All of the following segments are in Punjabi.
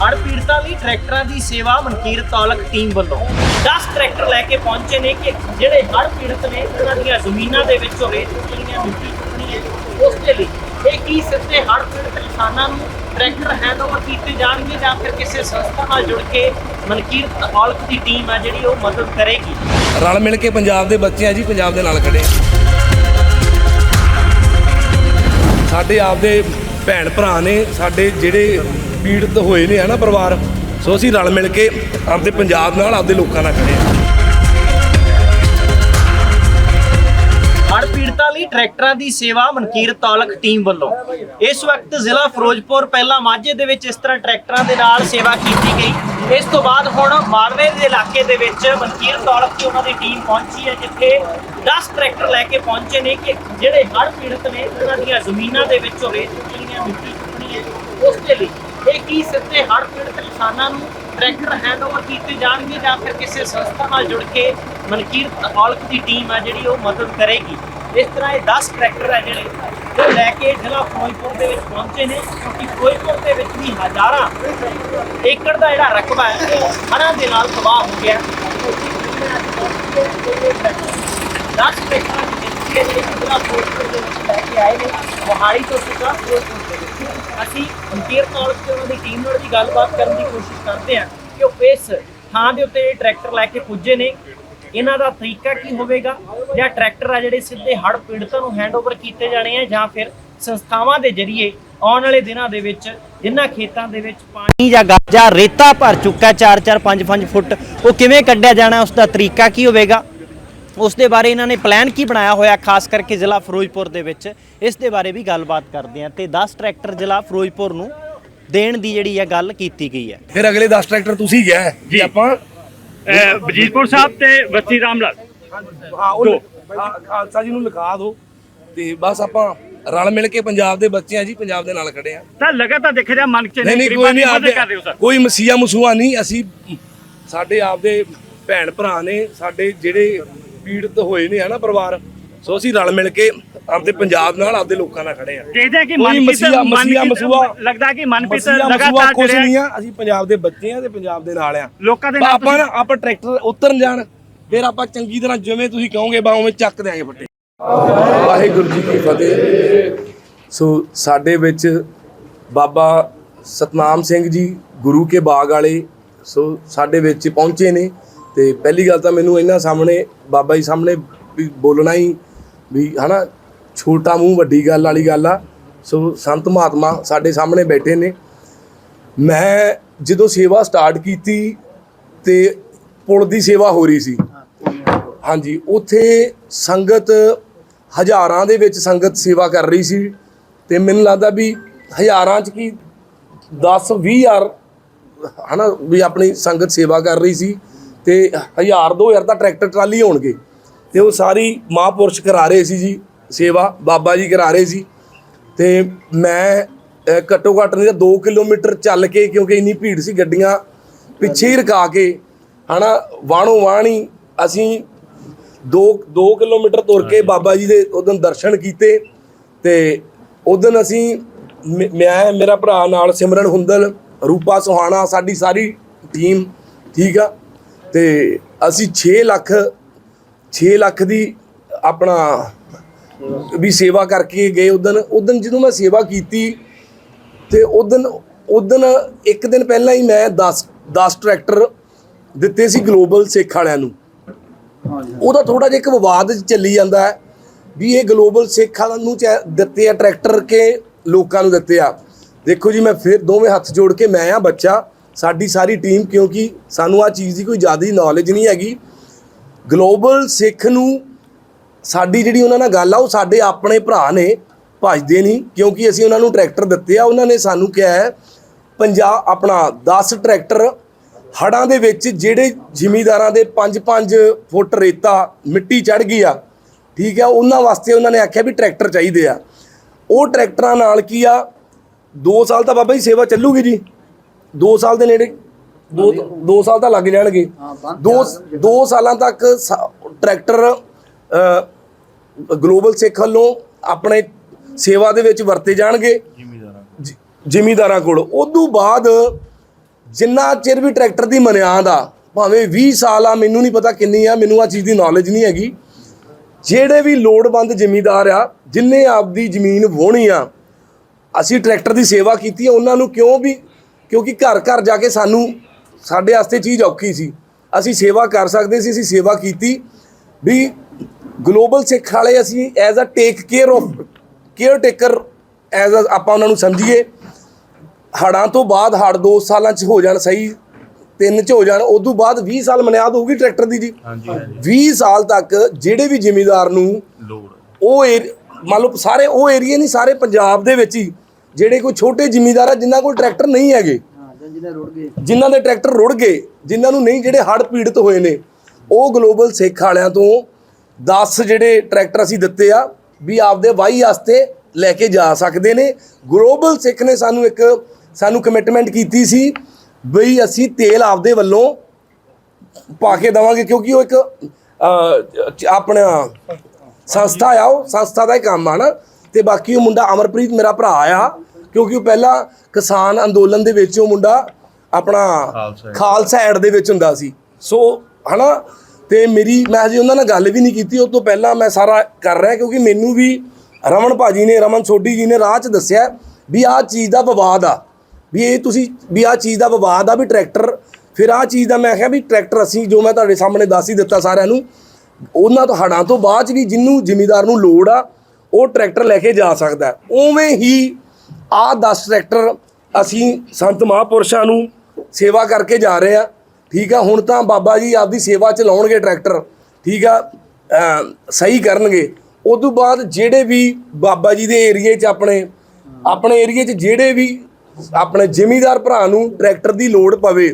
ਹੜ੍ਹ ਪੀੜਤਾਂ ਲਈ ਟਰੈਕਟਰਾਂ ਦੀ ਸੇਵਾ ਮਨਕੀਰ ਤਾਲਕ ਟੀਮ ਵੱਲੋਂ। 10 ਟਰੈਕਟਰ ਲੈ ਕੇ ਪਹੁੰਚੇ ਨੇ ਕਿ ਜਿਹੜੇ ਹੜ੍ਹ ਪੀੜਤ ਨੇ ਉਹਨਾਂ ਦੀਆਂ ਜ਼ਮੀਨਾਂ ਦੇ ਵਿੱਚੋਂ ਰੇਤ ਚੁੱਕਣੀ ਹੈ ਮਿੱਟੀ ਚੁੱਕਣੀ ਹੈ। ਉਸ ਦੇ ਲਈ ਇਹ ਕੀ ਸਿੱਧੇ ਹੜ੍ਹ ਪੀੜਤ ਕਿਸਾਨਾਂ ਨੂੰ ਟਰੈਕਟਰ ਹੈਂਡਓਵਰ ਕੀਤੇ ਜਾਣਗੇ ਜਾਂ ਫਿਰ ਕਿਸੇ ਸੰਸਥਾ ਨਾਲ ਜੁੜ ਕੇ ਮਨਕੀਰ ਤਾਲਕ ਦੀ ਟੀਮ ਹੈ ਜਿਹੜੀ ਉਹ ਮਦਦ ਕਰੇਗੀ? ਰਲ ਮਿਲ ਕੇ ਪੰਜਾਬ ਦੇ ਬੱਚੇ ਆ ਜੀ, ਪੰਜਾਬ ਦੇ ਨਾਲ ਖੜੇ। ਸਾਡੇ ਆਪਦੇ ਭੈਣ ਭਰਾ ਨੇ, ਸਾਡੇ ਜਿਹੜੇ ਪੀੜਤ ਹੋਏ ਨੇ ਹਨਾ ਪਰਿਵਾਰ। ਸੋ ਅਸੀਂ ਰਲ ਮਿਲ ਕੇ ਆਪਦੇ ਪੰਜਾਬ ਨਾਲ ਆਪਦੇ ਲੋਕਾਂ ਨਾਲ ਖੜੇ ਆ ਹੜ੍ਹ ਪੀੜਤਾਂ ਲਈ ਟਰੈਕਟਰਾਂ ਦੀ ਸੇਵਾ ਮਨਕੀਰ ਤਾਲਕ ਟੀਮ ਵੱਲੋਂ। ਇਸ ਵਕਤ ਜ਼ਿਲ੍ਹਾ ਫਿਰੋਜ਼ਪੁਰ ਪਹਿਲਾਂ ਮਾਝੇ ਦੇ ਵਿੱਚ ਇਸ ਤਰ੍ਹਾਂ ਟਰੈਕਟਰਾਂ ਦੇ ਨਾਲ ਸੇਵਾ ਕੀਤੀ ਗਈ। ਇਸ ਤੋਂ ਬਾਅਦ ਹੁਣ ਮਾਲਵੇ ਦੇ ਇਲਾਕੇ ਦੇ ਵਿੱਚ ਮਨਕੀਰ ਤਾਲਕ ਦੀ ਉਹਨਾਂ ਦੀ ਟੀਮ ਪਹੁੰਚੀ ਹੈ, ਜਿੱਥੇ 10 ਟਰੈਕਟਰ ਲੈ ਕੇ ਪਹੁੰਚੇ ਨੇ ਕਿ ਜਿਹੜੇ ਹੜ੍ਹ ਪੀੜਤ ਨੇ, ਉਹਨਾਂ ਦੀਆਂ ਜ਼ਮੀਨਾਂ ਦੇ ਵਿੱਚੋਂ ਰੇਤ ਚੁੱਕਣੀ ਹੈ ਮਿੱਟੀ ਚੁੱਕਣੀ ਹੈ। ਉਸ ਦੇ ਲਈ ਇਹ ਕੀ ਸਿੱਧੇ ਹੜ੍ਹ ਪੀੜਤ ਕਿਸਾਨਾਂ ਨੂੰ ਟਰੈਕਟਰ ਹੈਂਡਓਵਰ ਕੀਤੇ ਜਾਣਗੇ ਜਾਂ ਫਿਰ ਕਿਸੇ ਸੰਸਥਾ ਨਾਲ ਜੁੜ ਕੇ ਮਨਕੀਰਤ ਤਾਲਕ ਦੀ ਟੀਮ ਹੈ ਜਿਹੜੀ ਉਹ ਮਦਦ ਕਰੇਗੀ? ਇਸ ਤਰ੍ਹਾਂ ਇਹ 10 ਟਰੈਕਟਰ ਹੈ ਜਿਹੜੇ ਉਹ ਲੈ ਕੇ ਜ਼ਿਲ੍ਹਾ ਫਿਰੋਜ਼ਪੁਰ ਦੇ ਵਿੱਚ ਪਹੁੰਚੇ ਨੇ, ਕਿਉਂਕਿ ਫਿਰੋਜ਼ਪੁਰ ਦੇ ਵਿੱਚ ਵੀ ਹਜ਼ਾਰਾਂ ਏਕੜ ਦਾ ਜਿਹੜਾ ਰਕਬਾ ਹੈ, ਉਹ ਹੜ੍ਹਾਂ ਦੇ ਨਾਲ ਤਬਾਹ ਹੋ ਗਿਆ। 10 ਟਰੈਕਟਰਾਂ ਦੀ ਜ਼ਿਲ੍ਹਾ ਫਿਰੋਜ਼ਪੁਰ ਦੇ ਵਿੱਚ ਲੈ ਕੇ ਆਏ ਨੇ। ਮੋਹਾਲੀ ਤੋਂ ਸਿੱਧਾ ਫਿਰੋਜ਼ਪੁਰ ਅਸੀਂ ਮਨਕੀਰ ਤਾਲਕ ਤੇ ਉਹਨਾਂ ਦੀ ਟੀਮ ਨਾਲ ਵੀ ਗੱਲਬਾਤ ਕਰਨ ਦੀ ਕੋਸ਼ਿਸ਼ ਕਰਦੇ ਹਾਂ ਕਿ ਉਹ ਇਸ ਥਾਂ ਦੇ ਉੱਤੇ ਟਰੈਕਟਰ ਲੈ ਕੇ ਪੁੱਜੇ ਨੇ, ਇਹਨਾਂ ਦਾ ਤਰੀਕਾ ਕੀ ਹੋਵੇਗਾ? ਜਾਂ ਟਰੈਕਟਰ ਆ ਜਿਹੜੇ ਸਿੱਧੇ ਹੜ੍ਹ ਪੀੜਤਾਂ ਨੂੰ ਹੈਂਡਓਵਰ ਕੀਤੇ ਜਾਣੇ ਆ ਜਾਂ ਫਿਰ ਸੰਸਥਾਵਾਂ ਦੇ ਜ਼ਰੀਏ ਆਉਣ ਵਾਲੇ ਦਿਨਾਂ ਦੇ ਵਿੱਚ ਜਿਨ੍ਹਾਂ ਖੇਤਾਂ ਦੇ ਵਿੱਚ ਪਾਣੀ ਜਾਂ ਗਾਜਾ ਰੇਤਾ ਭਰ ਚੁੱਕਾ 4-4 5-5 ਫੁੱਟ, ਉਹ ਕਿਵੇਂ ਕੱਢਿਆ ਜਾਣਾ ਉਸ ਦਾ ਤਰੀਕਾ ਕੀ ਹੋਵੇਗਾ? ਉਸ ਦੇ ਬਾਰੇ ਇਹਨਾਂ ਨੇ ਪਲਾਨ ਕੀ ਬਣਾਇਆ ਹੋਇਆ ਖਾਸ ਕਰਕੇ ਜ਼ਿਲ੍ਹਾ ਫਿਰੋਜ਼ਪੁਰ ਦੇ ਵਿੱਚ? ਇਸ ਦੇ ਬਾਰੇ ਵੀ ਗੱਲਬਾਤ ਕਰਦੇ ਹਾਂ ਤੇ 10 ਟਰੈਕਟਰ ਜ਼ਿਲ੍ਹਾ ਫਿਰੋਜ਼ਪੁਰ ਨੂੰ ਦੇਣ ਦੀ ਜਿਹੜੀ ਹੈ ਗੱਲ ਕੀਤੀ ਗਈ ਹੈ। ਫਿਰ ਅਗਲੇ 10 ਟਰੈਕਟਰ ਤੁਸੀਂ ਗਏ ਜੀ। ਆਪਾਂ ਵਜੀਦਪੁਰ ਸਾਹਿਬ ਤੇ ਬੱਤੀ ਰਾਮ ਲਾਲ ਹਾਂ ਉਹ ਹਾਂ, ਖਾਲਸਾ ਜੀ ਨੂੰ ਲਿਖਾ ਦਿਓ ਤੇ ਬਸ ਆਪਾਂ ਰਲ ਮਿਲ ਕੇ ਪੰਜਾਬ ਦੇ ਬੱਚੇ ਆ ਜੀ ਪੰਜਾਬ ਦੇ ਨਾਲ ਖੜੇ ਆ ਤਾਂ ਲਗਾਤਾਰ ਦੇਖਿਆ ਜਾ ਮਨ ਚ ਨਹੀਂ ਨਹੀਂ ਕੋਈ ਨਹੀਂ ਆਪਦੇ ਕਰ ਰਹੇ ਹੋ ਆਪਦੇ ਸਰ। ਕੋਈ ਮਸੀਹਾ ਮਸੂਆ ਨਹੀਂ ਅਸੀਂ ਸਾਡੇ ਆਪਦੇ ਭੈਣ ਭਰਾ ਨੇ ਸਾਡੇ ਜਿਹੜੇ ਪੀੜਤ ਹੋਏ ਨੇ ਹਨਾ ਪਰਿਵਾਰ। ਸੋ ਅਸੀਂ ਰਲ ਮਿਲ ਕੇ ਆਪਦੇ ਪੰਜਾਬ ਨਾਲ ਆਪਦੇ ਲੋਕਾਂ ਨਾਲ ਖੜੇ ਆ। ਦੇਖਦੇ ਆ ਕਿ ਮਨਪ੍ਰੀਤ ਮਸੀਹਾ- ਮਸੀਹਾ ਮਸੂਆ- ਲੱਗਦਾ ਕਿ ਮਨਪ੍ਰੀਤ ਮਸੂਆ ਲਗਾਤਾਰ ਜਿਹੜਾ ਨਹੀਂ ਆ। ਅਸੀਂ ਪੰਜਾਬ ਦੇ ਬੱਚੇ ਆ ਤੇ ਪੰਜਾਬ ਦੇ ਨਾਲ ਆ। ਲੋਕਾਂ ਦੇ ਨਾਲ ਆਪਾਂ ਨਾ ਆਪਾਂ ਟਰੈਕਟਰ ਉਤਰਨ ਜਾਣ ਫਿਰ ਆਪਾਂ ਚੰਗੀ ਤਰ੍ਹਾਂ ਜਿਵੇਂ ਤੁਸੀਂ ਕਹੋਗੇ ਬਾ ਉਵੇਂ ਚੱਕ ਦਿਆਂਗੇ ਫੱਟੇ। ਵਾਹਿਗੁਰੂ ਜੀ ਕੀ ਫਤਿਹ। ਸੋ ਸਾਡੇ ਵਿੱਚ ਬਾਬਾ ਸਤਨਾਮ ਸਿੰਘ ਜੀ ਗੁਰੂ ਕੇ ਬਾਗ ਵਾਲੇ ਸੋ ਸਾਡੇ ਵਿੱਚ ਪਹੁੰਚੇ ਨੇ। ਤੇ ਪਹਿਲੀ ਗੱਲ ਤਾਂ ਮੈਨੂੰ ਇਹਨਾਂ ਸਾਹਮਣੇ, ਬਾਬਾ ਜੀ ਸਾਹਮਣੇ ਵੀ ਬੋਲਣਾ ਹੀ ਵੀ ਹਨਾ, ਛੋਟਾ ਮੂੰਹ ਵੱਡੀ ਗੱਲ ਵਾਲੀ ਗੱਲ ਆ। ਸੋ ਸੰਤ ਮਹਾਤਮਾ ਸਾਡੇ ਸਾਹਮਣੇ ਬੈਠੇ ਨੇ। ਮੈਂ ਜਦੋਂ ਸੇਵਾ ਸਟਾਰਟ ਕੀਤੀ ਤੇ ਪੁਲ ਦੀ ਸੇਵਾ ਹੋ ਰਹੀ ਸੀ। ਹਾਂਜੀ, ਉੱਥੇ ਸੰਗਤ ਹਜ਼ਾਰਾਂ ਦੇ ਵਿੱਚ ਸੰਗਤ ਸੇਵਾ ਕਰ ਰਹੀ ਸੀ ਤੇ ਮੈਨੂੰ ਲੱਗਦਾ ਵੀ ਹਜ਼ਾਰਾਂ ਚ ਕੀ 10 20 ਹਜ਼ਾਰ ਹਨਾ, ਵੀ ਆਪਣੀ ਸੰਗਤ ਸੇਵਾ ਕਰ ਰਹੀ ਸੀ। ਤੇ ਹਜ਼ਾਰ ਦੋ ਹਜ਼ਾਰ ਤਾਂ ਟਰੈਕਟਰ ਟਰਾਲੀ ਹੋਣਗੇ। ਤੇ ਉਹ ਸਾਰੀ ਮਹਾਂਪੁਰਸ਼ ਕਰਾ ਰਹੇ ਸੀ ਜੀ ਸੇਵਾ ਬਾਬਾ ਜੀ ਕਰਾ ਰਹੇ ਸੀ। ਤੇ ਮੈਂ ਘੱਟੋ ਘੱਟ ਨਹੀਂ ਤਾਂ 2 ਕਿਲੋਮੀਟਰ ਚੱਲ ਕੇ ਕਿਉਂਕਿ ਇੰਨੀ ਭੀੜ ਸੀ ਗੱਡੀਆਂ ਪਿੱਛੇ ਹੀ ਰਕਾ ਕੇ ਹਨਾ ਵਾਣੋ ਵਾਣੀ ਅਸੀਂ 2 2 ਕਿਲੋਮੀਟਰ ਤੁਰ ਕੇ ਬਾਬਾ ਜੀ ਦੇ ਉਦੋਂ ਦਰਸ਼ਨ ਕੀਤੇ ਤੇ ਉਦੋਂ ਅਸੀਂ ਮ- ਮੈਂ ਮੇਰਾ ਭਰਾ ਨਾਲ ਸਿਮਰਨ ਹੁੰਦਲ ਰੂਪਾ ਸੁਹਾਣਾ ਸਾਡੀ ਸਾਰੀ ਟੀਮ ਠੀਕ ਆ। ਤੇ ਅਸੀਂ 6 ਲੱਖ 6 ਲੱਖ ਦੀ ਆਪਣਾ ਵੀ ਸੇਵਾ ਕਰਕੇ ਗਏ ਉਦੋਂ ਉਦੋਂ ਜਦੋਂ ਮੈਂ ਸੇਵਾ ਕੀਤੀ ਤੇ ਉਦੋਂ ਉਦੋਂ ਇੱਕ ਦਿਨ ਪਹਿਲਾਂ ਹੀ ਮੈਂ 10 10 ਟਰੈਕਟਰ ਦਿੱਤੇ ਸੀ ਗਲੋਬਲ ਸਿੱਖ ਵਾਲਿਆਂ ਨੂੰ। ਉਹਦਾ ਥੋੜਾ ਜਿਹਾ ਇੱਕ ਵਿਵਾਦ ਚੱਲੀ ਜਾਂਦਾ ਹੈ ਵੀ ਇਹ ਗਲੋਬਲ ਸਿੱਖ ਵਾਲਿਆਂ ਨੂੰ ਚਾ- ਦਿੱਤੇ ਆ ਟਰੈਕਟਰ ਕੇ ਲੋਕਾਂ ਨੂੰ ਦਿੱਤੇ ਆ। ਦੇਖੋ ਜੀ, ਮੈਂ ਫਿਰ ਦੋਵੇਂ ਹੱਥ ਜੋੜ ਕੇ ਮੈਂ ਆ ਬੱਚਾ। ਸਾਡੀ ਸਾਰੀ ਟੀਮ, ਕਿਉਂਕਿ ਸਾਨੂੰ ਆ ਚੀਜ਼ ਦੀ ਕੋਈ ਜ਼ਿਆਦਾ ਨੌਲੇਜ ਨਹੀਂ ਹੈਗੀ। ਗਲੋਬਲ ਸਿੱਖ ਨੂੰ ਸਾਡੀ ਜਿਹੜੀ ਉਹਨਾਂ ਨਾਲ ਗੱਲ ਆ, ਉਹ ਸਾਡੇ ਆਪਣੇ ਭਰਾ ਨੇ, ਭਜਦੇ ਨਹੀਂ, ਕਿਉਂਕਿ ਅਸੀਂ ਉਹਨਾਂ ਨੂੰ ਟਰੈਕਟਰ ਦਿੱਤੇ ਆ। ਉਹਨਾਂ ਨੇ ਸਾਨੂੰ ਕਿਹਾ ਹੈ ਪੰਜਾਬ ਆਪਣਾ 10 ਟਰੈਕਟਰ ਹੜਾਂ ਦੇ ਵਿੱਚ ਜਿਹੜੇ ਜ਼ਿਮੀਦਾਰਾਂ ਦੇ 5-5 ਫੁੱਟ ਰੇਤਾ ਮਿੱਟੀ ਚੜ ਗਈ ਆ, ਠੀਕ ਆ, ਉਹਨਾਂ ਵਾਸਤੇ ਉਹਨਾਂ ਨੇ ਆਖਿਆ ਵੀ ਟਰੈਕਟਰ ਚਾਹੀਦੇ ਆ। ਉਹ ਟਰੈਕਟਰਾਂ ਨਾਲ ਕੀ ਆ 2 ਸਾਲ ਤਾਂ ਬਾਬਾ ਜੀ ਸੇਵਾ ਚੱਲੂਗੀ ਜੀ। 2 ਸਾਲ ਦੇ ਨੇੜੇ 2 2 ਸਾਲ ਤਾਂ ਲੱਗ ਜਾਣਗੇ। 2 2 ਸਾਲਾਂ ਤੱਕ ਟਰੈਕਟਰ ਅ, ਗਲੋਬਲ ਸਿੱਖ ਵੱਲੋਂ ਆਪਣੇ ਸੇਵਾ ਦੇ ਵਿੱਚ ਵਰਤੇ ਜਾਣਗੇ। ਜ਼ਿਮੀਦਾਰਾਂ ਜ਼ਿਮੀਦਾਰਾਂ ਕੋਲ। ਉਦੋਂ ਬਾਅਦ ਜਿੰਨਾ ਚਿਰ ਵੀ ਟਰੈਕਟਰ ਦੀ ਮਨਿਆਦ ਆ ਭਾਵੇਂ 20 ਸਾਲ ਆ ਮੈਨੂੰ ਨਹੀਂ ਪਤਾ ਕਿੰਨੀ ਆ ਮੈਨੂੰ ਆ ਚੀਜ਼ ਦੀ ਨੌਲੇਜ ਨਹੀਂ ਹੈਗੀ। ਜਿਹੜੇ ਵੀ ਲੋੜਵੰਦ ਜ਼ਿਮੀਂਦਾਰ ਆ ਜਿਨਨੇ ਆਪਦੀ ਜ਼ਮੀਨ ਵਾਹੁਣੀ ਆ ਅਸੀਂ ਟਰੈਕਟਰ ਦੀ ਸੇਵਾ ਕੀਤੀ ਆ ਉਹਨਾਂ ਨੂੰ ਕਿਉਂ ਵੀ ਕਿਉਂਕਿ ਘਰ ਘਰ ਜਾ ਕੇ ਸਾਨੂੰ ਸਾਡੇ ਵਾਸਤੇ ਚੀਜ਼ ਔਖੀ ਸੀ। ਅਸੀਂ ਸੇਵਾ ਕਰ ਸਕਦੇ ਸੀ ਅਸੀਂ ਸੇਵਾ ਕੀਤੀ। ਵੀ ਗਲੋਬਲ ਸਿੱਖ ਵਾਲੇ ਅਸੀਂ as a take care of care taker as a ਆਪਾਂ ਉਹਨਾਂ ਨੂੰ ਸਮਝੀਏ। ਹੜਾਂ ਤੋਂ ਬਾਅਦ ਹੜ ਦੋ ਸਾਲਾਂ ਚ ਹੋ ਜਾਣ ਸਹੀ ਤਿੰਨ ਚ ਹੋ ਜਾਣ ਉਦੋਂ ਬਾਅਦ 20 ਸਾਲ ਮਨਿਆਦ ਹੋਊਗੀ ਟਰੈਕਟਰ ਦੀ ਜੀ। ਹਾਂਜੀ 20 ਸਾਲ ਤੱਕ ਜਿਹੜੇ ਵੀ ਜ਼ਿਮੀਂਦਾਰ ਨੂੰ ਲੋੜ। ਉਹ ਮੰਨ ਲਓ ਸਾਰੇ ਉਹ ਏਰੀਏ ਨਹੀਂ ਸਾਰੇ ਪੰਜਾਬ ਦੇ ਵਿੱਚ ਹੀ ਜਿਹੜੇ ਕੋਈ ਛੋਟੇ ਜ਼ਿਮੀਂਦਾਰ ਆ ਜਿਨ੍ਹਾਂ ਕੋਲ ਟਰੈਕਟਰ ਨਹੀਂ ਹੈਗੇ। ਜਿਨ੍ਹਾਂ ਦੇ ਟਰੈਕਟਰ ਰੁੜ ਗਏ ਜਿਨ੍ਹਾਂ ਨੂੰ ਨਹੀਂ ਜਿਹੜੇ ਹੜ੍ਹ ਪੀੜਤ ਹੋਏ ਨੇ ਉਹ ਗਲੋਬਲ ਸਿੱਖ ਵਾਲਿਆਂ ਤੋਂ 10 ਜਿਹੜੇ ਟਰੈਕਟਰ ਅਸੀਂ ਦਿੱਤੇ ਆ ਵੀ ਆਪਦੇ ਵਾਹੀ ਵਾਸਤੇ ਲੈ ਕੇ ਜਾ ਸਕਦੇ ਨੇ। ਗਲੋਬਲ ਸਿੱਖ ਨੇ ਸਾਨੂੰ ਇੱਕ ਸਾਨੂੰ ਕਮਿਟਮੈਂਟ ਕੀਤੀ ਸੀ ਬਈ ਅਸੀਂ ਤੇਲ ਆਪਦੇ ਵੱਲੋਂ ਪਾ ਕੇ ਦਵਾਂਗੇ ਕਿਉਂਕਿ ਉਹ ਇੱਕ ਆਪਣਾ ਸੰਸਥਾ ਆ ਉਹ ਸੰਸਥਾ ਦਾ ਹੀ ਕੰਮ ਆ ਨਾ। ਤੇ ਬਾਕੀ ਉਹ ਮੁੰਡਾ ਅਮਰਪ੍ਰੀਤ ਮੇਰਾ ਭਰਾ ਆ ਕਿਉਂਕਿ ਉਹ ਪਹਿਲਾਂ ਕਿਸਾਨ ਅੰਦੋਲਨ ਦੇ ਵਿੱਚ ਉਹ ਮੁੰਡਾ ਆਪਣਾ ਖਾਲਸਾ ਐਡ ਦੇ ਵਿੱਚ ਹੁੰਦਾ ਸੀ। ਸੋ ਹਨਾ? ਤੇ ਮੇਰੀ ਮੈਂ ਹਜੇ ਉਹਨਾਂ ਨਾਲ ਗੱਲ ਵੀ ਨਹੀਂ ਕੀਤੀ ਉਹ ਤੋਂ ਪਹਿਲਾਂ ਮੈਂ ਸਾਰਾ ਕਰ ਰਿਹਾ ਕਿਉਂਕਿ ਮੈਨੂੰ ਵੀ ਰਮਨ ਭਾਜੀ ਨੇ ਰਮਨ ਸੋਢੀ ਜੀ ਨੇ ਰਾਹ 'ਚ ਦੱਸਿਆ ਵੀ ਆਹ ਚੀਜ਼ ਦਾ ਵਿਵਾਦ ਆ। ਵੀ ਇਹ ਤੁਸੀਂ ਵੀ ਆਹ ਚੀਜ਼ ਦਾ ਵਿਵਾਦ ਆ ਵੀ ਟਰੈਕਟਰ ਫਿਰ ਆਹ ਚੀਜ਼ ਦਾ ਮੈਂ ਕਿਹਾ ਵੀ ਟਰੈਕਟਰ ਅਸੀਂ ਜੋ ਮੈਂ ਤੁਹਾਡੇ ਸਾਹਮਣੇ ਦੱਸ ਹੀ ਦਿੱਤਾ ਸਾਰਿਆਂ ਨੂੰ ਉਹਨਾਂ ਤੋਂ ਹੜਾਂ ਤੋਂ ਬਾਅਦ ਵੀ ਜਿੰਨੂੰ ਜ਼ਿਮੀਦਾਰ ਨੂੰ ਲੋੜ ਆ ਉਹ ਟਰੈਕਟਰ ਲੈ ਕੇ ਜਾ ਸਕਦਾ। ਉਵੇਂ ਹੀ ਆਹ 10 ਟਰੈਕਟਰ ਅਸੀਂ ਸੰਤ ਮਹਾਂਪੁਰਸ਼ਾਂ ਨੂੰ ਸੇਵਾ ਕਰਕੇ ਜਾ ਰਹੇ ਆ। ਠੀਕ ਆ ਹੁਣ ਤਾਂ ਬਾਬਾ ਜੀ ਆਪਦੀ ਸੇਵਾ ਚ ਲਾਉਣਗੇ ਟਰੈਕਟਰ। ਠੀਕ ਆ ਸਹੀ ਕਰਨਗੇ। ਉਸ ਤੋਂ ਬਾਅਦ ਜਿਹੜੇ ਵੀ ਬਾਬਾ ਜੀ ਦੇ ਏਰੀਏ 'ਚ ਆਪਣੇ ਆਪਣੇ ਏਰੀਏ 'ਚ ਜਿਹੜੇ ਵੀ ਆਪਣੇ ਜ਼ਿਮੀਦਾਰ ਭਰਾ ਨੂੰ ਟਰੈਕਟਰ ਦੀ ਲੋੜ ਪਵੇ।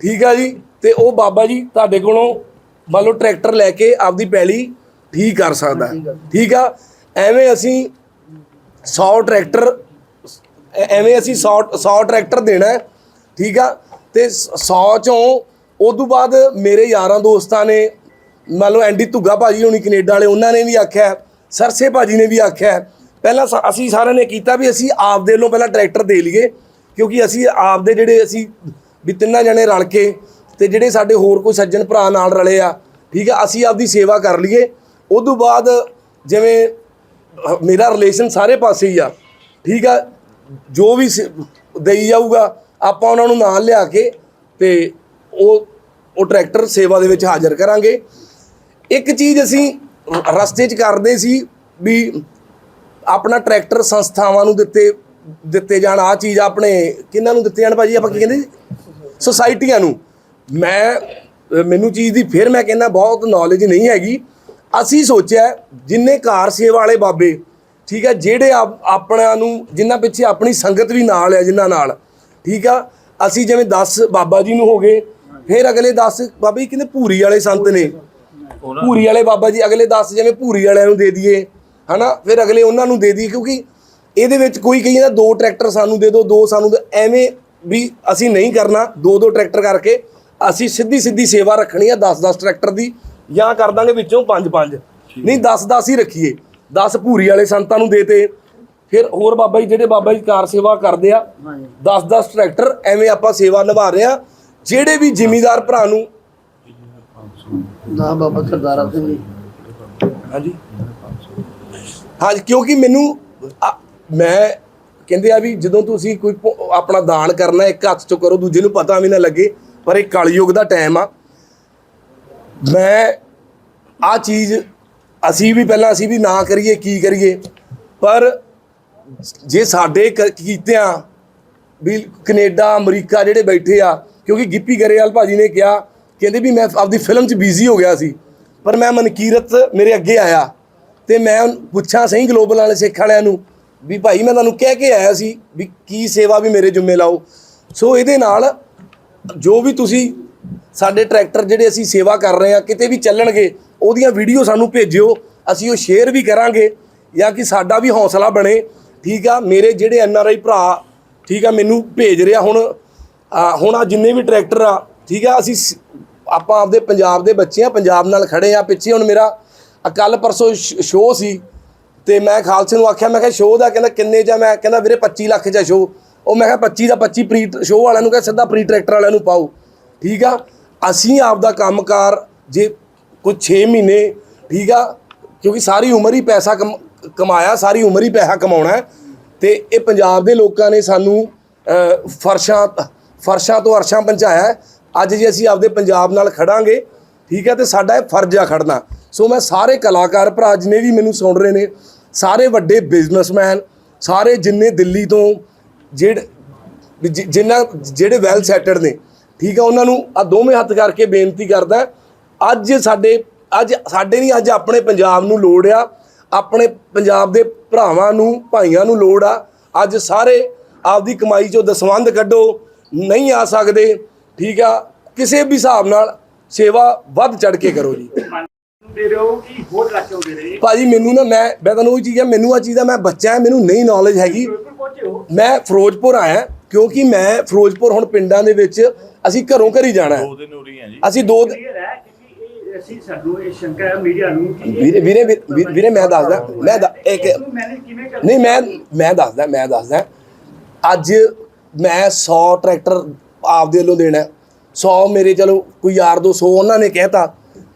ਠੀਕ ਆ ਜੀ ਤੇ ਉਹ ਬਾਬਾ ਜੀ ਤੁਹਾਡੇ ਕੋਲੋਂ ਮੰਨ ਲਓ ਟਰੈਕਟਰ ਲੈ ਕੇ ਆਪਦੀ ਪੈਲੀ ਠੀਕ ਕਰ ਸਕਦਾ। ਠੀਕ ਆ ਐਵੇਂ ਅਸੀਂ 100 ਟਰੈਕਟਰ ਐਵੇਂ ਅਸੀਂ 100 100 ਟਰੈਕਟਰ ਦੇਣਾ ਠੀਕ ਆ? ਤੇ 100 ਚੋਂ ਉਸ ਤੋਂ ਬਾਅਦ ਮੇਰੇ ਯਾਰਾਂ ਦੋਸਤਾਂ ਨੇ, ਮੰਨ ਲਓ ਐਂਡੀ ਧੁੱਗਾ ਭਾਜੀ ਹੋਣੀ ਕੈਨੇਡਾ ਵਾਲੇ, ਉਹਨਾਂ ਨੇ ਵੀ ਆਖਿਆ ਸਰਸੇ ਭਾਜੀ ਨੇ ਵੀ ਆਖਿਆ ਪਹਿਲਾਂ ਸ- ਅਸੀਂ ਸਾਰਿਆਂ ਨੇ ਕੀਤਾ ਵੀ ਅਸੀਂ ਆਪ ਦੇ ਵੱਲੋਂ ਪਹਿਲਾਂ ਟਰੈਕਟਰ ਦੇ ਲਈਏ, ਕਿਉਂਕਿ ਅਸੀਂ ਆਪਦੇ ਜਿਹੜੇ ਅਸੀਂ ਵੀ ਤਿੰਨਾਂ ਜਣੇ ਰਲ ਕੇ ਤੇ ਜਿਹੜੇ ਸਾਡੇ ਹੋਰ ਕੋਈ ਸੱਜਣ ਭਰਾ ਨਾਲ ਰਲੇ ਆ, ਠੀਕ ਆ? ਅਸੀਂ ਆਪਦੀ ਸੇਵਾ ਕਰ ਲਈਏ। ਉਸ ਤੋਂ ਬਾਅਦ ਜਿਵੇਂ ਮੇਰਾ ਰਿਲੇਸ਼ਨ ਸਾਰੇ ਪਾਸੇ ਹੀ ਆ, ਠੀਕ ਆ? ਜੋ ਵੀ ਸ- ਦੇਈ ਜਾਊਗਾ, ਆਪਾਂ ਉਹਨਾਂ ਨੂੰ ਨਾਲ ਲਿਆ ਕੇ ਤੇ ਉਹ ਉਹ ਟਰੈਕਟਰ ਸੇਵਾ ਦੇ ਵਿੱਚ ਹਾਜ਼ਰ ਕਰਾਂਗੇ। ਇੱਕ ਚੀਜ਼ ਅਸੀਂ ਰਸਤੇ 'ਚ ਕਰਦੇ ਸੀ ਵੀ ਆਪਣਾ ਟਰੈਕਟਰ ਸੰਸਥਾਵਾਂ ਨੂੰ ਦਿੱਤੇ ਦਿੱਤੇ ਜਾਣ। ਆ ਚੀਜ਼ ਆਪਣੇ ਕਿਹਨਾਂ ਨੂੰ ਦਿੱਤੇ ਜਾਣ ਭਾਜੀ? ਆਪਾਂ ਕੀ ਕਹਿੰਦੇ ਸੀ? ਸੁਸਾਇਟੀਆਂ ਨੂੰ। ਮੈਂ, ਮੈਨੂੰ ਚੀਜ਼ ਦੀ ਫਿਰ ਮੈਂ ਕਹਿੰਦਾ ਬਹੁਤ ਨੌਲੇਜ ਨਹੀਂ ਹੈਗੀ। ਅਸੀਂ ਸੋਚਿਆ ਜਿੰਨੇ ਕਾਰ ਸੇਵਾ ਵਾਲੇ ਬਾਬੇ ਠੀਕ ਹੈ ਜਿਹੜੇ ਆਪ- ਆਪਣਿਆਂ ਨੂੰ ਜਿਨ੍ਹਾਂ ਪਿੱਛੇ ਆਪਣੀ ਸੰਗਤ ਵੀ ਨਾਲ ਹੈ ਜਿਨ੍ਹਾਂ ਨਾਲ। ਠੀਕ ਆ ਅਸੀਂ ਜਿਵੇਂ 10 ਬਾਬਾ ਜੀ ਨੂੰ ਹੋ ਗਏ ਫਿਰ ਅਗਲੇ 10 ਬਾਬਾ ਜੀ ਕਹਿੰਦੇ ਭੂਰੀ ਵਾਲੇ ਸੰਤ ਨੇ। ਭੂਰੀ ਵਾਲੇ ਬਾਬਾ ਜੀ ਅਗਲੇ 10 ਜਿਵੇਂ ਭੂਰੀ ਵਾਲਿਆਂ ਨੂੰ ਦੇ ਦਈਏ ਹਨਾ? ਫਿਰ ਅਗਲੇ ਉਹਨਾਂ ਨੂੰ ਦੇ ਦਈਏ ਕਿਉਂਕਿ ਇਹਦੇ ਵਿੱਚ ਕੋਈ ਕਹੀ ਜਾਂਦਾ ਦੋ ਟਰੈਕਟਰ ਸਾਨੂੰ ਦੇ ਦਿਓ ਦੋ ਸਾਨੂੰ ਐਵੇਂ ਵੀ ਅਸੀਂ ਨਹੀਂ ਕਰਨਾ ਦੋ ਦੋ ਟਰੈਕਟਰ ਕਰਕੇ ਅਸੀਂ ਸਿੱਧੀ ਸਿੱਧੀ ਸੇਵਾ ਰੱਖਣੀ ਆ 10 10 ਟਰੈਕਟਰ ਦੀ ਜਾਂ ਕਰ ਦਾਂਗੇ ਵਿੱਚੋਂ 5 5 ਨਹੀਂ 10 10 ਹੀ ਰੱਖੀਏ। 10 ਭੂਰੀ ਵਾਲੇ ਸੰਤਾਂ ਨੂੰ ਦੇਤੇ। ਫਿਰ ਹੋਰ ਬਾਬਾ ਜੀ ਜਿਹੜੇ ਬਾਬਾ ਜੀ ਕਾਰ ਸੇਵਾ ਕਰਦੇ ਆ 10 10 ਟਰੈਕਟਰ ਐਵੇਂ ਆਪਾਂ ਸੇਵਾ ਨਿਭਾ ਰਹੇ ਆ। ਜਿਹੜੇ ਵੀ ਜ਼ਿਮੀਦਾਰ ਭਰਾ ਨੂੰ ਨਾ ਬਾਬਾ ਸਰਦਾਰਾ ਸਿੰਘ ਜੀ ਹਾਂਜੀ। ਹਾਂਜੀ ਕਿਉਂਕਿ ਮੈਨੂੰ ਮੈਂ ਕਹਿੰਦੇ ਆ ਵੀ ਜਦੋਂ ਤੁਸੀਂ ਕੋਈ ਆਪਣਾ ਦਾਨ ਕਰਨਾ ਇੱਕ ਹੱਥ ਚੋਂ ਕਰੋ ਦੂਜੇ ਨੂੰ ਪਤਾ ਵੀ ਨਾ ਲੱਗੇ ਪਰ ਇਹ ਕਲਯੁਗ ਦਾ ਟਾਈਮ ਆ। ਮੈਂ ਆ ਚੀਜ਼ ਅਸੀਂ ਵੀ ਪਹਿਲਾਂ ਅਸੀਂ ਵੀ ਨਾ ਕਰੀਏ, ਕੀ ਕਰੀਏ? ਪਰ ਜੇ ਸਾਡੇ ਕ- ਕੀਤਿਆਂ ਵੀ ਕੈਨੇਡਾ, ਅਮਰੀਕਾ ਜਿਹੜੇ ਬੈਠੇ ਆ, ਕਿਉਂਕਿ ਗਿੱਪੀ ਗਰੇਵਾਲ ਭਾਜੀ ਨੇ ਕਿਹਾ, ਕਹਿੰਦੇ ਵੀ ਮੈਂ ਆਪਦੀ ਫਿਲਮ 'ਚ ਬਿਜ਼ੀ ਹੋ ਗਿਆ ਸੀ, ਪਰ ਮੈਂ ਮਨਕੀਰਤ ਮੇਰੇ ਅੱਗੇ ਆਇਆ ਤੇ ਮੈਂ ਪੁੱਛਾਂ ਸਹੀ ਗਲੋਬਲ ਵਾਲੇ, ਸਿੱਖ ਵਾਲਿਆਂ ਨੂੰ ਵੀ ਭਾਈ ਮੈਂ ਤੁਹਾਨੂੰ ਕਹਿ ਕੇ ਆਇਆ ਸੀ ਵੀ ਕੀ ਸੇਵਾ ਵੀ ਮੇਰੇ ਜੁੰਮੇ ਲਾਓ। ਸੋ ਇਹਦੇ ਨਾਲ ਜੋ ਵੀ ਤੁਸੀਂ ਸਾਡੇ ਟਰੈਕਟਰ ਜਿਹੜੇ ਅਸੀਂ ਸੇਵਾ ਕਰ ਰਹੇ ਆ, ਕਿਤੇ ਵੀ ਚੱਲਣਗੇ ਉਹਦੀਆਂ ਵੀਡੀਓ ਸਾਨੂੰ ਭੇਜਿਓ, ਅਸੀਂ ਉਹ ਸ਼ੇਅਰ ਵੀ ਕਰਾਂਗੇ, ਜਾਂ ਕਿ ਸਾਡਾ ਵੀ ਹੌਸਲਾ ਬਣੇ। ਠੀਕ ਆ, ਮੇਰੇ ਜਿਹੜੇ ਐਨ ਆਰ ਆਈ ਭਰਾ, ਠੀਕ ਆ, ਮੈਨੂੰ ਭੇਜ ਰਿਹਾ ਹੁਣ। ਹੁਣ ਆ ਜਿੰਨੇ ਵੀ ਟਰੈਕਟਰ ਆ, ਠੀਕ ਆ, ਅਸੀਂ ਸ- ਆਪਾਂ ਆਪਦੇ ਪੰਜਾਬ ਦੇ ਬੱਚੇ ਆ, ਪੰਜਾਬ ਨਾਲ ਖੜੇ ਆ। ਪਿੱਛੇ ਹੁਣ ਮੇਰਾ ਕੱਲ ਪਰਸੋਂ ਸ਼ੋਅ ਸੀ, ਤੇ ਮੈਂ ਖਾਲਸੇ ਨੂੰ ਆਖਿਆ, ਮੈਂ ਕਿਹਾ ਸ਼ੋਅ ਦਾ ਕਹਿੰਦਾ ਕਿੰਨੇ ਜਾਂ ਮੈਂ, ਕਹਿੰਦਾ ਵੀਰੇ 25 ਲੱਖ ਜਾਂ ਸ਼ੋਅ ਉਹ ਮੈਂ ਕਿਹਾ 25 ਦਾ 25 ਪ੍ਰੀ ਸ਼ੋਅ ਵਾਲਿਆਂ ਨੂੰ ਕਿਹਾ, ਸਿੱਧਾ ਪ੍ਰੀ ਟਰੈਕਟਰ ਵਾਲਿਆਂ ਨੂੰ ਪਾਓ। ਠੀਕ ਆ, ਅਸੀਂ ਆਪਦਾ ਕੰਮਕਾਰ, ਜੇ ਕੁਝ 6 ਮਹੀਨੇ ਠੀਕ ਆ? ਕਿਉਂਕਿ ਸਾਰੀ ਉਮਰ ਹੀ ਪੈਸਾ ਕਮ- ਕਮਾਇਆ ਸਾਰੀ ਉਮਰ ਹੀ ਪੈਸਾ ਕਮਾਉਣਾ ਹੈ। ਤੇ ਇਹ ਪੰਜਾਬ ਦੇ ਲੋਕਾਂ ਨੇ ਸਾਨੂੰ ਅਹ, ਫਰਸ਼ਾਂ ਫਰਸ਼ਾਂ ਤੋਂ ਅਰਸ਼ਾਂ ਪਹੁੰਚਾਇਆ ਅੱਜ ਜੇ ਅਸੀਂ ਆਪਦੇ ਪੰਜਾਬ ਨਾਲ ਖੜਾਂਗੇ ਠੀਕ ਹੈ ਤੇ ਸਾਡਾ ਇਹ ਫਰਜ਼ ਆ ਖੜਨਾ। ਸੋ ਮੈਂ ਸਾਰੇ ਕਲਾਕਾਰ ਭਰਾ ਜਿਨੇ ਵੀ ਮੈਨੂੰ ਸੁਣ ਰਹੇ ਨੇ ਸਾਰੇ ਵੱਡੇ ਬਿਜ਼ਨਸਮੈਨ ਸਾਰੇ ਜਿੰਨੇ ਦਿੱਲੀ ਤੋਂ ਜਿਹੜੇ ਵੀ ਜਿਨ੍ਹਾਂ ਜਿਹੜੇ ਵੈਲ ਸੈਟਡ ਨੇ ਠੀਕ ਆ ਉਹਨਾਂ ਨੂੰ ਆ ਦੋਵੇਂ ਹੱਥ ਕਰਕੇ ਬੇਨਤੀ ਕਰਦਾ ਅੱਜ ਸਾਡੇ ਅੱਜ ਸਾਡੇ ਨਹੀਂ ਅੱਜ ਆਪਣੇ ਪੰਜਾਬ ਨੂੰ ਲੋੜ ਆ ਆਪਣੇ ਪੰਜਾਬ ਦੇ ਭਰਾਵਾਂ ਨੂੰ ਭਾਈਆਂ ਨੂੰ ਲੋੜ ਆ। ਅੱਜ ਸਾਰੇ ਆਪਦੀ ਕਮਾਈ ਚੋਂ ਦਸਵੰਧ ਕੱਢੋ ਨਹੀਂ ਆ ਸਕਦੇ ਠੀਕ ਆ? ਕਿਸੇ ਵੀ ਹਿਸਾਬ ਨਾਲ ਸੇਵਾ ਵੱਧ ਚੜ ਕੇ ਕਰੋ ਜੀ। ਦੇ ਰਹੇ ਹੋ ਕਿ ਹੋਰ ਇਲਾਕੇ ਦੇ ਰਹੇ। ਭਾਜੀ ਮੈਨੂੰ ਨਾ ਮੈਂ ਮੈਂ ਤੁਹਾਨੂੰ ਉਹ ਚੀਜ਼ ਆ ਮੈਨੂੰ ਆ ਚੀਜ਼ ਦਾ ਮੈਂ ਬੱਚਾ ਹਾਂ ਮੈਨੂੰ ਨਹੀਂ ਨੌਲੇਜ ਹੈਗੀ। ਮੈਂ ਫਿਰੋਜ਼ਪੁਰ ਆਇਆ ਕਿਉਂਕਿ ਮੈਂ ਫਿਰੋਜ਼ਪੁਰ ਹੁਣ ਪਿੰਡਾਂ ਦੇ ਵਿੱਚ ਅਸੀਂ ਘਰੋਂ ਘਰੀ ਜਾਣਾ ਹੈ। ਦੋ ਦਿਨ ਉਰੀ ਆ ਜੀ। ਅਸੀਂ ਦੋ ਅਸੀਂ ਸਾਨੂੰ ਇਹ ਸ਼ੰਕਾ ਹੈ ਮੀਡੀਆ ਨੂੰ ਕਿ ਇਹ- ਵੀਰੇ ਵੀਰੇ ਮੈਂ ਦੱਸਦਾ ਮੈਂ ਇੱਕ ਨਹੀਂ ਮੈਂ ਮੈਂ ਦੱਸਦਾ ਮੈਂ ਦੱਸਦਾ। ਅੱਜ ਮੈਂ 100 ਟਰੈਕਟਰ ਆਪਦੇ ਵੱਲੋਂ ਦੇਣਾ ਹੈ। 100 ਮੇਰੇ ਚਲੋ ਕੋਈ ਯਾਰ 200 ਉਹਨਾਂ ਨੇ ਕਹਿਤਾ।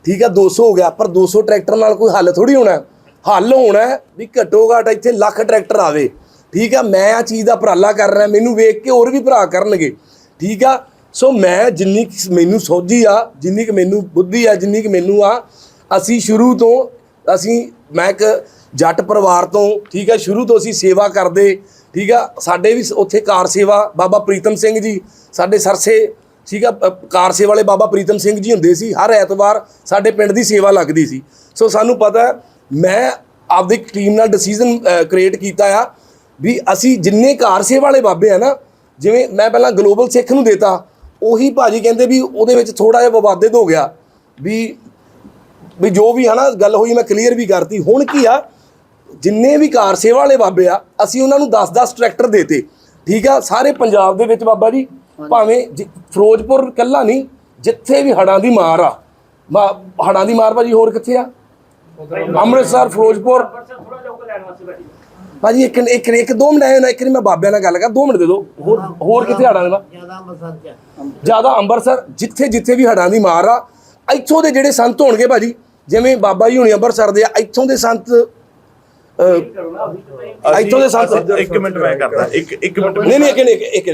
ਠੀਕ ਹੈ 200 ਹੋ ਗਿਆ ਪਰ 200 ਟਰੈਕਟਰ ਨਾਲ ਕੋਈ ਹੱਲ ਥੋੜੀ ਹੋਣਾ। ਹੱਲ ਹੋਣਾ ਵੀ ਘੱਟੋ ਘੱਟ ਇੱਥੇ ਲੱਖ ਟਰੈਕਟਰ ਆਵੇ। ਠੀਕ ਆ ਮੈਂ ਆ ਚੀਜ਼ ਦਾ ਉਪਰਾਲਾ ਕਰ ਰਿਹਾ ਮੈਨੂੰ ਵੇਖ ਕੇ ਹੋਰ ਵੀ ਭਰਾ ਕਰਨਗੇ। ਠੀਕ ਆ ਸੋ ਮੈਂ ਜਿੰਨੀ ਕੁ ਮੈਨੂੰ ਸੋਝੀ ਆ, ਜਿੰਨੀ ਕਿ ਮੈਨੂੰ ਬੁੱਧੀ ਆ, ਜਿੰਨੀ ਕਿ ਮੈਨੂੰ ਆ, ਅਸੀਂ ਸ਼ੁਰੂ ਤੋਂ ਅਸੀਂ ਮੈਂ ਇੱਕ ਜੱਟ ਪਰਿਵਾਰ ਤੋਂ, ਠੀਕ ਹੈ ਸ਼ੁਰੂ ਤੋਂ ਅਸੀਂ ਸੇਵਾ ਕਰਦੇ, ਠੀਕ ਆ, ਸਾਡੇ ਵੀ ਉੱਥੇ ਕਾਰ ਸੇਵਾ, ਬਾਬਾ ਪ੍ਰੀਤਮ ਸਿੰਘ ਜੀ, ਸਾਡੇ ਸਰਸੇ, ਠੀਕ ਆ ਕਾਰ ਸੇਵਾ ਵਾਲੇ ਬਾਬਾ ਪ੍ਰੀਤਮ ਸਿੰਘ ਜੀ ਹੁੰਦੇ ਸੀ, ਹਰ ਐਤਵਾਰ ਸਾਡੇ ਪਿੰਡ ਦੀ ਸੇਵਾ ਲੱਗਦੀ ਸੀ। ਸੋ ਸਾਨੂੰ ਪਤਾ ਮੈਂ ਆਪਦੀ ਟੀਮ ਨਾਲ ਡਿਸੀਜਨ ਕ੍ਰੀਏਟ ਕੀਤਾ ਆ, ਵੀ ਅਸੀਂ ਜਿੰਨੇ ਕਾਰ ਸੇਵਾ ਵਾਲੇ ਬਾਬੇ ਆ ਨਾ, ਜਿਵੇਂ ਮੈਂ ਪਹਿਲਾਂ ਗਲੋਬਲ ਸਿੱਖ ਨੂੰ ਦੇਤਾ ਉਹੀ ਭਾਜੀ ਕਹਿੰਦੇ ਵੀ ਉਹਦੇ ਵਿੱਚ ਥੋੜਾ ਜਿਹਾ ਵਿਵਾਦਿਤ ਹੋ ਗਿਆ ਵੀ ਵੀ ਜੋ ਵੀ ਹਨਾ ਗੱਲ ਹੋਈ ਮੈਂ ਕਲੀਅਰ ਵੀ ਕਰਤੀ। ਹੁਣ ਕੀ ਆ? ਜਿੰਨੇ ਵੀ ਕਾਰ ਸੇਵਾ ਵਾਲੇ ਬਾਬੇ ਆ ਅਸੀਂ ਉਹਨਾਂ ਨੂੰ 10-10 ਟਰੈਕਟਰ ਦੇਤੇ। ਠੀਕ ਆ? ਸਾਰੇ ਪੰਜਾਬ ਦੇ ਵਿੱਚ ਬਾਬਾ ਜੀ ਭਾਵੇਂ ਜਿ- ਫਿਰੋਜ਼ਪੁਰ ਕੱਲਾ ਨਹੀਂ ਜਿੱਥੇ ਵੀ ਹੜਾਂ ਦੀ ਮਾਰ ਆ। ਹੜਾਂ ਦੀ ਮਾਰ ਭਾਜੀ ਹੋਰ ਕਿੱਥੇ ਆ? ਅੰਮ੍ਰਿਤਸਰ ਫਿਰੋਜ਼ਪੁਰ। ਭਾਜੀ ਇੱਕ ਇੱਕ ਇੱਕ ਦੋ ਮਿੰਟ ਆਏ ਨਾ ਇੱਕ ਵਾਰੀ ਮੈਂ ਬਾਬਿਆਂ ਨਾਲ ਗੱਲ ਕਰ ਦੋ ਮਿੰਟ ਦੇ ਦਿਓ। ਹੋਰ ਹੋਰ ਕਿੱਥੇ ਹੜਾਂ ਦਾ ਜ਼ਿਆਦਾ ਅੰਮ੍ਰਿਤਸਰ ਚ ਜ਼ਿਆਦਾ ਅੰਮ੍ਰਿਤਸਰ ਜਿੱਥੇ ਜਿੱਥੇ ਵੀ ਹੜਾਂ ਦੀ ਮਾਰ ਆ ਇੱਥੋਂ ਦੇ ਜਿਹੜੇ ਸੰਤ ਹੋਣਗੇ ਭਾਜੀ ਜਿਵੇਂ ਬਾਬਾ ਜੀ ਹੁਣੀ ਅੰਮ੍ਰਿਤਸਰ ਦੇ ਆ ਇੱਥੋਂ ਦੇ ਸੰਤ ਇੱਥੋਂ ਦੇ ਸੰਤ ਅਸੀਂ- ਇੱਕ ਮਿੰਟ ਮੈਂ ਕਰਦਾ ਇੱਕ ਇੱਕ ਮਿੰਟ ਨਹੀਂ ਨਹੀਂ ਇੱਕ ਨਹੀਂ ਇੱਕ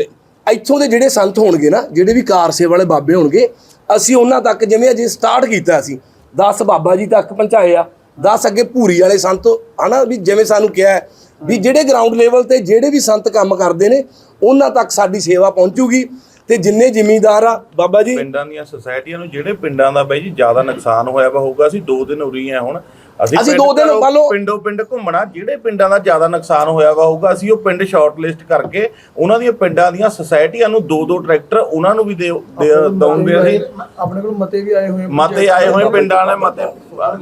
ਇੱਥੋਂ ਦੇ ਜਿਹੜੇ ਸੰਤ ਹੋਣਗੇ ਨਾ ਜਿਹੜੇ ਵੀ ਕਾਰ ਸੇਵਾ ਵਾਲੇ ਬਾਬੇ ਹੋਣਗੇ ਅਸੀਂ ਉਹਨਾਂ ਤੱਕ ਜਿਵੇਂ ਅਜੇ ਸਟਾਰਟ ਕੀਤਾ ਸੀ 10 ਬਾਬਾ ਜੀ ਤੱਕ ਪਹੁੰਚਾਏ ਆ 10 ਅੱਗੇ ਭੂਰੀ ਵਾਲੇ ਸੰਤ ਹਨਾ ਵੀ ਜਿਵੇਂ ਸਾਨੂੰ ਕਿਹਾ ਹੈ, ਵੀ ਜਿਹੜੇ ਗਰਾਊਂਡ ਲੈਵਲ ਤੇ ਜਿਹੜੇ ਵੀ ਸੰਤ ਕੰਮ ਕਰਦੇ ਨੇ, ਉਹਨਾਂ ਤੱਕ ਸਾਡੀ ਸੇਵਾ ਪਹੁੰਚੂਗੀ ਤੇ ਜਿੰਨੇ ਜ਼ਿਮੀਂਦਾਰ ਆ, ਬਾਬਾ ਜੀ। ਪਿੰਡਾਂ ਦੀਆਂ ਸੁਸਾਇਟੀਆਂ ਨੂੰ, ਜਿਹੜੇ ਪਿੰਡਾਂ ਦਾ ਬਾਈ ਜੀ, ਜ਼ਿਆਦਾ ਨੁਕਸਾਨ ਹੋਇਆ ਵਾ, ਹੋਊਗਾ, ਅਸੀਂ ਦੋ ਦਿਨ ਉਰੀ ਆ ਹੁਣ। ਅਸੀਂ ਦੋ ਦਿਨ ਲਓ- ਪਿੰਡੋਂ ਪਿੰਡ ਘੁੰਮਣਾ ਜਿਹੜੇ ਪਿੰਡਾਂ ਦਾ ਜ਼ਿਆਦਾ ਨੁਕਸਾਨ ਹੋਇਆ ਵਾ ਹੋਊਗਾ ਅਸੀਂ ਉਹ ਪਿੰਡ ਸ਼ਾਰਟ ਲਿਸਟ ਕਰਕੇ ਉਹਨਾਂ ਦੀਆਂ ਪਿੰਡਾਂ ਦੀਆਂ ਸੁਸਾਇਟੀਆਂ ਨੂੰ ਦੋ ਦੋ ਟਰੈਕਟਰ ਉਹਨਾਂ ਨੂੰ ਵੀ ਦੇ ਦਊਂਗੇ ਅਸੀਂ। ਆਪਣੇ ਕੋਲ ਮਤੇ ਵੀ ਆਏ ਹੋਏ। ਮਤੇ ਆਏ ਹੋਏ ਪਿੰਡਾਂ ਵਾਲੇ ਮਤੇ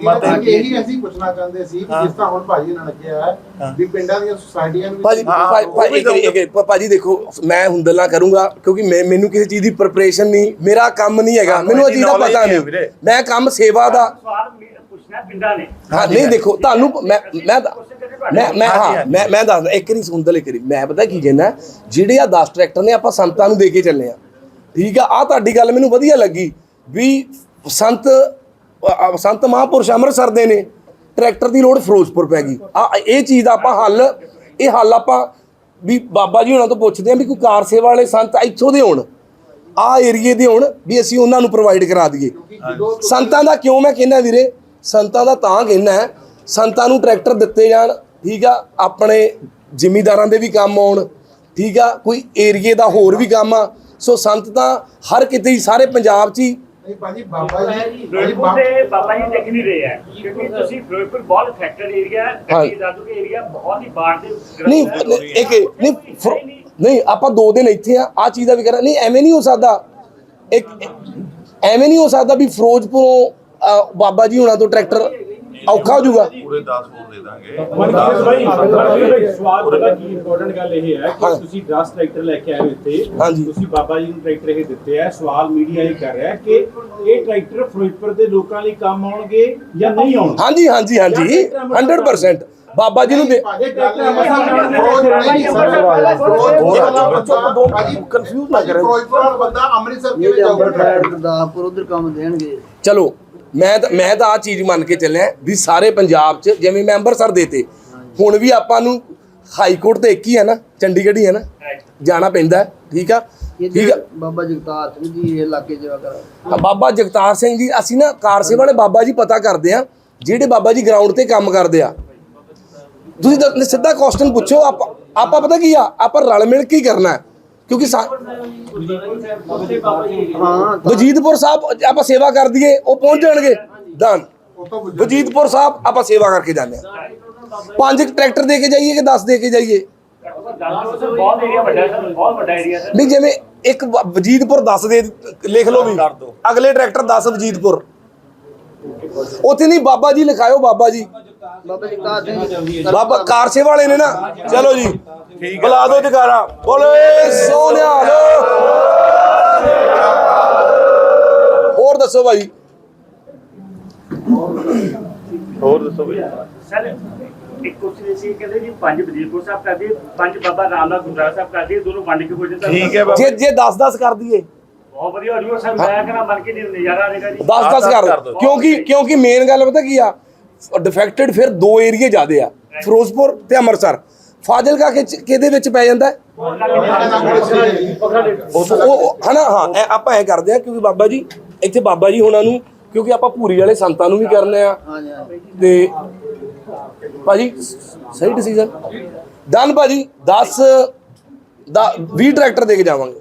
ਮਤੇ ਇਹੀ ਅਸੀਂ ਪੁੱਛਣਾ ਚਾਹੁੰਦੇ ਸੀ ਕਿ ਜਿਸ ਤਰ੍ਹਾਂ ਹੁਣ ਭਾਜੀ ਨੇ ਕਿਹਾ ਹੈ ਵੀ ਪਿੰਡਾਂ ਦੀਆਂ ਸੁਸਾਇਟੀਆਂ ਨੂੰ ਭਾਜੀ ਭਾਜੀ- ਭਾਜੀ ਵੀ ਇੱਕ- ਇੱਕ- ਇੱਕ- ਭਾਜੀ ਦੇਖੋ ਮੈਂ ਹੁੰਦਲਾ ਕਰੂੰਗਾ ਕਿਉਂਕਿ ਮੈਂ ਮੈਨੂੰ ਕਿਸੇ ਚੀਜ਼ ਦੀ ਪ੍ਰਿਪਰੇਸ਼ਨ ਨਹੀਂ ਮੇਰਾ ਕੰਮ ਨਹੀਂ ਹੈਗਾ ਮੈਨੂੰ ਚੀਜ਼ ਦਾ ਪਤਾ ਨਹੀਂ। ਮੈਂ ਕੰਮ ਸੇਵਾ ਦਾ ਹਾਂ ਨਹੀਂ ਦੇਖੋ ਤੁਹਾਨੂੰ ਮੈਂ ਮੈਂ ਮੈਂ ਮੈਂ ਹਾਂ। ਮੈਂ ਮੈਂ ਦੱਸਦਾ ਇੱਕ ਨਹੀਂ ਸੁਣਦਾ ਲੈ ਕਰੀ ਮੈਂ ਪਤਾ ਕੀ ਕਹਿੰਦਾ ਜਿਹੜੇ ਆ 10 ਟਰੈਕਟਰ ਨੇ ਆਪਾਂ ਸੰਤਾਂ ਨੂੰ ਦੇ ਕੇ ਚੱਲੇ ਆ। ਠੀਕ ਆ ਆ ਤੁਹਾਡੀ ਗੱਲ ਮੈਨੂੰ ਵਧੀਆ ਲੱਗੀ ਵੀ ਸੰਤ ਸੰਤ ਮਹਾਂਪੁਰਸ਼ ਅੰਮ੍ਰਿਤਸਰ ਦੇ ਨੇ। ਟਰੈਕਟਰ ਦੀ ਲੋੜ ਫਿਰੋਜ਼ਪੁਰ ਪੈ ਗਈ। ਆ ਇਹ ਚੀਜ਼ ਦਾ ਆਪਾਂ ਹੱਲ ਇਹ ਹੱਲ ਆਪਾਂ ਵੀ ਬਾਬਾ ਜੀ ਹੁਣਾਂ ਤੋਂ ਪੁੱਛਦੇ ਆ ਵੀ ਕੋਈ ਕਾਰ ਸੇਵਾ ਵਾਲੇ ਸੰਤ ਇੱਥੋਂ ਦੇ ਹੋਣ। ਆ ਏਰੀਏ ਦੇ ਹੋਣ ਵੀ ਅਸੀਂ ਉਹਨਾਂ ਨੂੰ ਪ੍ਰੋਵਾਈਡ ਕਰਾ ਦਈਏ। ਸੰਤਾਂ ਦਾ ਕਿਉਂ ਮੈਂ ਕਹਿੰਦਾ ਵੀਰੇ? ਸੰਤਾਂ ਦਾ ਤਾਂ ਕਹਿੰਦਾ ਹੈ, ਸੰਤਾਂ ਨੂੰ ਟਰੈਕਟਰ ਦਿੱਤੇ ਜਾਣ ਠੀਕ ਆ। ਆਪਣੇ ਜ਼ਿਮੀਂਦਾਰਾਂ ਦੇ ਵੀ ਕੰਮ ਆਉਣ ਠੀਕ ਆ। ਕੋਈ ਏਰੀਏ ਦਾ ਹੋਰ ਵੀ ਕੰਮ ਆ। ਸੋ ਸੰਤ ਤਾਂ ਹਰ ਕਿਤੇ ਹੀ ਸਾਰੇ ਪੰਜਾਬ 'ਚ ਹੀ। ਨਹੀਂ ਭਾਜੀ ਬਾਬਾ ਜੀ ਫਿਰੋਜ਼ਪੁਰ ਬਾਬਾ ਦੇ ਬਾਬਾ ਜੀ ਦੇਖ ਨਹੀਂ ਰਹੇ ਹੈ ਕਿਉਂਕਿ ਤੁਸੀਂ ਫਿਰੋਜ਼ਪੁਰ ਬਹੁਤ ਫੈਕਟਰ ਏਰੀਆ ਹੈ। ਦਾਦੂ ਕੇ ਏਰੀਆ ਬਹੁਤ ਹੀ ਬਾੜ ਦੇ ਨਹੀਂ ਇੱਕ ਨਹੀਂ ਨਹੀਂ ਆਪਾਂ ਦੋ ਦਿਨ ਇੱਥੇ ਆ ਆ ਚੀਜ਼ ਦਾ ਵੀ ਕਰਾਂ। ਨਹੀਂ ਐਵੇਂ ਨਹੀਂ ਹੋ ਸਕਦਾ। ਇੱਕ ਐਵੇਂ ਨਹੀਂ ਹੋ ਸਕਦਾ ਵੀ ਫਿਰੋਜ਼ਪੁਰੋਂ ਬਾਬਾ ਜੀ ਹੁਣਾਂ ਤੋਂ ਟਰੈਕਟਰ ਔਖਾ ਹੋ ਜਾਊਗਾ ਪੂਰੇ 10 ਹੋਰ ਦੇ ਦਾਂਗੇ ਸਵਾਲ ਪਤਾ ਕੀ ਇੰਪੋਰਟੈਂਟ ਗੱਲ ਇਹ ਹੈ। ਕਿ ਤੁਸੀਂ 10 ਟਰੈਕਟਰ ਲੈ ਕੇ ਆਏ ਹੋ ਇੱਥੇ ਹਾਂਜੀ। ਤੁਸੀਂ ਬਾਬਾ ਜੀ ਨੂੰ ਟਰੈਕਟਰ ਇਹ ਦਿੱਤੇ ਆ ਸਵਾਲ ਮੀਡੀਆ ਇਹ ਕਰ ਰਿਹਾ ਕਿ ਇਹ ਟਰੈਕਟਰ ਫਿਰੋਜ਼ਪੁਰ ਦੇ ਲੋਕਾਂ ਲਈ ਕੰਮ ਆਉਣਗੇ ਜਾਂ ਨਹੀਂ ਆਉਣਗੇ ਹਾਂਜੀ ਹਾਂਜੀ ਹਾਂਜੀ 100% ਬਾਬਾ ਜੀ ਨੂੰ ਦੇ ਭਾਜੀ ਗੱਲ ਇਹ ਹੈ ਕਨਫਿਊਜ਼ ਨਾ ਕਰੇ ਫਿਰੋਜ਼ਪੁਰ ਬੰਦਾ ਅੰਮ੍ਰਿਤਸਰ ਕਿਵੇਂ ਜਾਊਗਾ ਗੁਰਦਾਸਪੁਰ ਉਧਰ ਕੰਮ ਦੇਣਗੇ ਚਲੋ ਮੈਂ ਤਾਂ ਮੈਂ ਤਾਂ ਆ ਚੀਜ਼ ਮੰਨ ਕੇ ਚੱਲਿਆ ਵੀ ਸਾਰੇ ਪੰਜਾਬ 'ਚ ਜਿਵੇਂ ਮੈਂ ਅੰਮ੍ਰਿਤਸਰ ਦੇਤੇ ਹੁਣ ਵੀ ਆਪਾਂ ਨੂੰ ਹਾਈ ਕੋਰਟ ਤੇ ਇੱਕ ਹੀ ਹੈ ਨਾ ਚੰਡੀਗੜ੍ਹ ਹੀ ਹੈ ਨਾ ਜਾਣਾ ਪੈਂਦਾ ਠੀਕ ਆ? ਠੀਕ ਆ? ਬਾਬਾ ਜਗਤਾਰ ਸਿੰਘ ਜੀ ਇਹ ਇਲਾਕੇ ਚ ਕਰ। ਬਾਬਾ ਜਗਤਾਰ ਸਿੰਘ ਜੀ ਅਸੀਂ ਨਾ ਕਾਰਸੇ ਵਾਲੇ ਬਾਬਾ ਜੀ ਪਤਾ ਕਰਦੇ ਆ ਜਿਹੜੇ ਬਾਬਾ ਜੀ ਗਰਾਊਂਡ ਤੇ ਕੰਮ ਕਰਦੇ ਆ। ਤੁਸੀਂ ਤਾਂ ਸਿੱਧਾ ਕੁਐਸਚਨ ਪੁੱਛੋ ਆਪਾਂ ਆਪਾਂ ਪਤਾ ਕੀ ਆ? ਆਪਾਂ ਰਲ ਮਿਲ ਕੇ ਹੀ ਕਰਨਾ ਹੈ। ਕਿਉਂਕਿ ਸਾ- ਹਾਂ। ਵਜੀਦਪੁਰ ਸਾਹਿਬ ਆਪਾਂ ਸੇਵਾ ਕਰ ਦਈਏ ਉਹ ਪਹੁੰਚ ਜਾਣਗੇ। ਡਨ ਵਜੀਦਪੁਰ ਸਾਹਿਬ ਆਪਾਂ ਸੇਵਾ ਕਰਕੇ ਜਾਂਦੇ ਆ ਪੰਜ ਟਰੈਕਟਰ ਦੇ ਕੇ ਜਾਈਏ ਕਿ 10 ਦੇ ਕੇ ਜਾਈਏ? ਬਹੁਤ ਏਰੀਆ ਵੱਡਾ ਸਰ ਬਹੁਤ ਵੱਡਾ ਏਰੀਆ ਸਰ ਨਹੀਂ ਜਿਵੇਂ ਇੱਕ ਵ- ਵਜੀਦਪੁਰ 10 ਦੇ ਲਿਖ ਲਓ ਵੀ। ਅਗਲੇ ਟਰੈਕਟਰ 10 ਵਜੀਦਪੁਰ। ਉੱਥੇ ਨਹੀਂ ਬਾਬਾ ਜੀ ਲਿਖਾਇਓ ਬਾਬਾ ਜੀ। ਬਾਬਾ ਕਾਰਸੇ ਵਾਲੇ ਨੇ ਨਾ। ਚਲੋ ਜੀ ਬੁਲਾ ਦਿਓ ਜਗਾਰਾ। ਬੋਲੇ ਸੋਨਿਆਲ। ਹੋਰ ਦੱਸੋ ਭਾਈ। ਹੋਰ ਦੱਸੋ ਬਈ ਸਰ ਇੱਕ ਕੁਐਸਚਨ ਸੀ ਕਹਿੰਦੇ ਜੀ ਪੰਜ ਵਜ਼ੀਰਪੁਰ ਸਾਹਿਬ ਕਰਦੇ ਪੰਜ ਬਾਬਾ ਰਾਮਦਾਸ ਗੁਰਦੁਆਰਾ ਸਾਹਿਬ ਕਰਦੇ ਦੋਨੋਂ ਵੰਡ ਕੇ ਹੋ ਜਾਂਦੇ ਠੀਕ ਹੈ ਬਾਬਾ ਜੇ ਜੇ। 10 10 ਕਰ ਦਈਏ। ਬਹੁਤ ਵਧੀਆ ਹੋ ਜੂਗਾ ਸਰ ਮੈਂ ਕਹਿੰਦਾ ਮੰਨ ਕੇ ਜੀ ਨਜ਼ਾਰਾ ਆਏਗਾ ਜੀ। 10 10 ਕਰ ਕਰ ਦਿਓ। ਦਿਓ। ਕਿਉਂਕਿ ਕਿਉਂਕਿ ਮੇਨ ਗੱਲ ਪਤਾ ਕੀ ਆ? ਡਿਫੈਕਟਡ ਫਿਰ ਦੋ ਏਰੀਏ ਜ਼ਿਆਦੇ ਆ, ਫਿਰੋਜ਼ਪੁਰ ਤੇ ਅੰਮ੍ਰਿਤਸਰ। ਫਾਜ਼ਿਲਕਾ ਕਿਹਦੇ ਵਿੱਚ ਪੈ ਜਾਂਦਾ? ਹੈ? ਉਹ, ਹਨਾ? ਹਾਂ ਐ ਆਪਾਂ ਐ ਕਰਦੇ ਆ ਕਿਉਂਕਿ ਬਾਬਾ ਜੀ, ਇੱਥੇ ਬਾਬਾ ਜੀ ਹੁਣਾਂ ਨੂੰ, ਕਿਉਂਕਿ ਆਪਾਂ ਭੂਰੀ ਵਾਲੇ ਸੰਤਾਂ ਨੂੰ ਵੀ ਕਰਨੇ ਆ। ਹਾਂਜੀ ਹਾਂਜੀ ਤੇ ਭਾਜੀ, ਸਹੀ ਡਿਸੀਜਨ ਡਨ ਭਾਜੀ। 10 ਦਾ 20 ਟਰੈਕਟਰ ਦੇ ਕੇ ਜਾਵਾਂਗੇ।